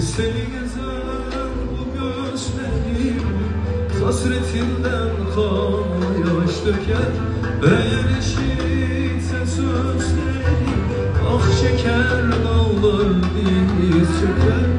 Seni gezer bu gözlerim Hasretinden kan yaş döker. Eğer eşitse sözlerim Ah çeker dağlar diz çöker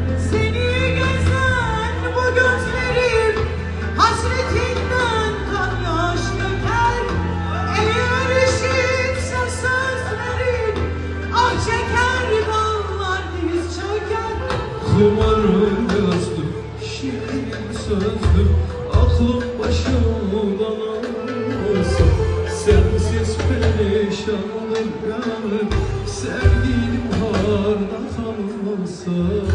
Kumarım gözlüm, şirin sözlüm. Aklım başımdan almasın Sensiz perişanım yanım Sevgilim harda kalmasın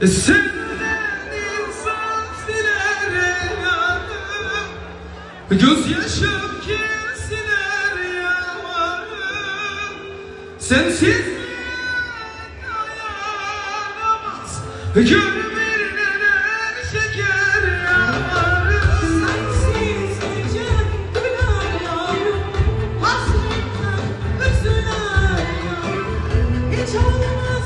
E Senden insan siler yanım Gözyaşım sensiz dayanamaz Gönlümden şeker yanar Sensiz gece güler Hasretten üzüler Hiç ağlamaz